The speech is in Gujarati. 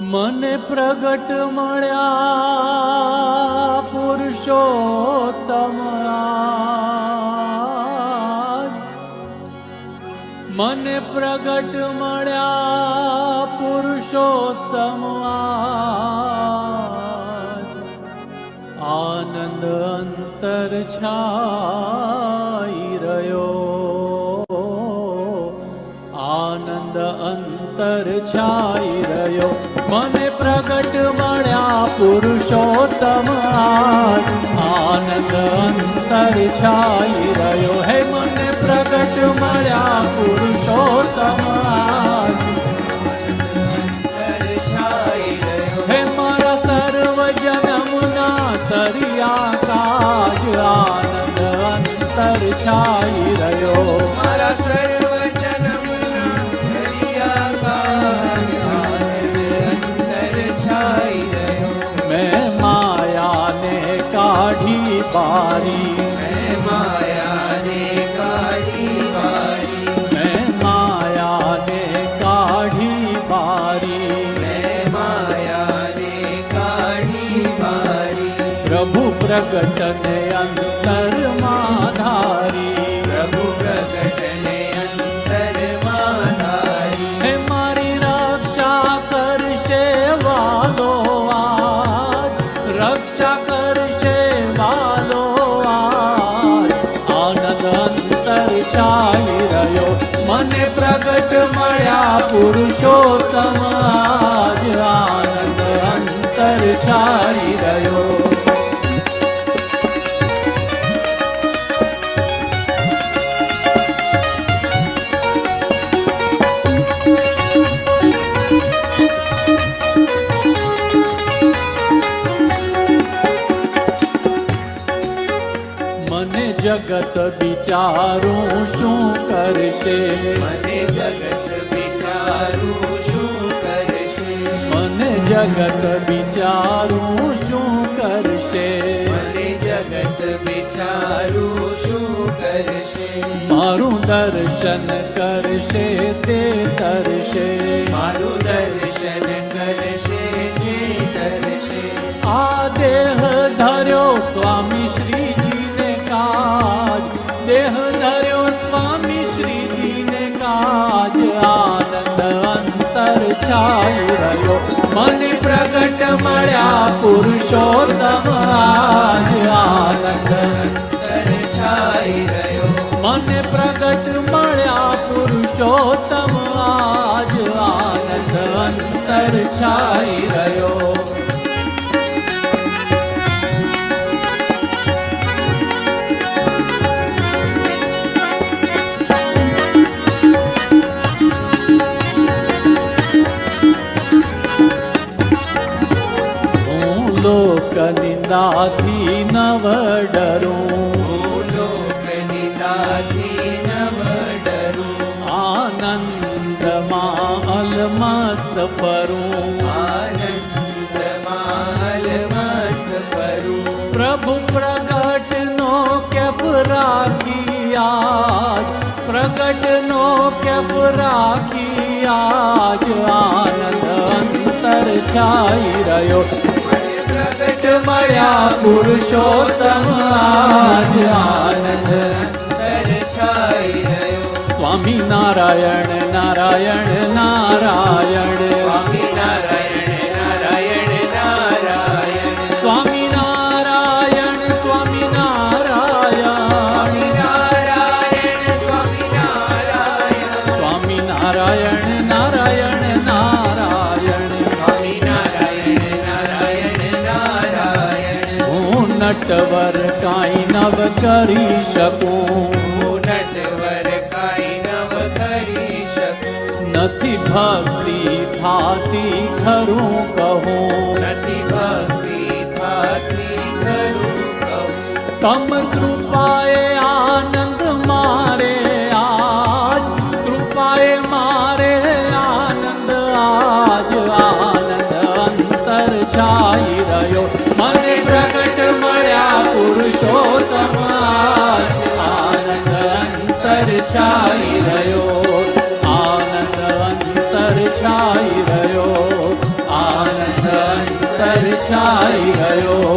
મને પ્રગટ મળ્યા પુરુષોત્તમ. મને પ્રગટ મળ્યા પુરુષોત્તમ. આનંદ અંતર છાઈ રહ્યો આનંદ અંતર છાઈ રહ્યો મને પ્રગટ મળ્યા પુરુષોત્તમ. આનંદ અંતર છાઈ રહ્યો હે, મને પ્રગટ મળ્યા પુરુષોત્તમ. હે, મારા સર્વ જન્મના સરિયા કાજ આનંદ અંતર છાઈ રહ્યો, મારા સર્વ બારી મેં માયાને કાઢી વારી મેં માયાને કાઢી બારી મેં માયાને કાઢી વારી પ્રભુ મારી રક્ષા કરશે પુરુષોત્તમ આજ આનંદ અંતર છાઈ રહ્યો મને જગત બિચારું શું કરશે મને જગત જગત બિચારું શું કરશે? મને જગત વિચારું શું કરશે? મારું દર્શન કરશે તે તરશે. મારું દર્શન કરશે તે કરશે આ દેહ ધર્યો સ્વામી શ્રીજીને કાજ. દેહ ધર્યો સ્વામી શ્રીજીને કાજ. આનંદ અંતર છાઈ રહ્યો. મને મળ્યા પુરુષોત્તમ આજ આનંદ મને પ્રગટ મળ્યા પુરુષોત્તમ આજ આનંદ અંતર છાઈ રહ્યો નિંદાથી નવ ડરું લોક નિદાથી નવ ડરું આનંદમાં અલમસ્ત ફરું આનંદમાં મસ્ત ફરું પ્રભુ પ્રગટનો કેપ રાખિયા પ્રગટનો કેપ રાખિયા આનંદ અંતર છાઈ રહ્યો પ્રગટ મળ્યા પુરુષોત્તમ આજ આનંદ સ્વામી નારાયણ નારાયણ નારાયણ. સ્વામી નારાયણ નારાયણ નારાયણ. સ્વામી નારાયણ સ્વામી નારાયણ. નારાયણ સ્વામી નારાયણ. સ્વામી નારાયણ નારાયણ નટવર કાંઈ નવ કરી શકું. નટવર કાંઈ નવ કરી શકું. નથી ભક્તિ થાતી ખરું કહું. નથી ભક્તિ થાતી ખરું કહું. તમ અંતર છાઈ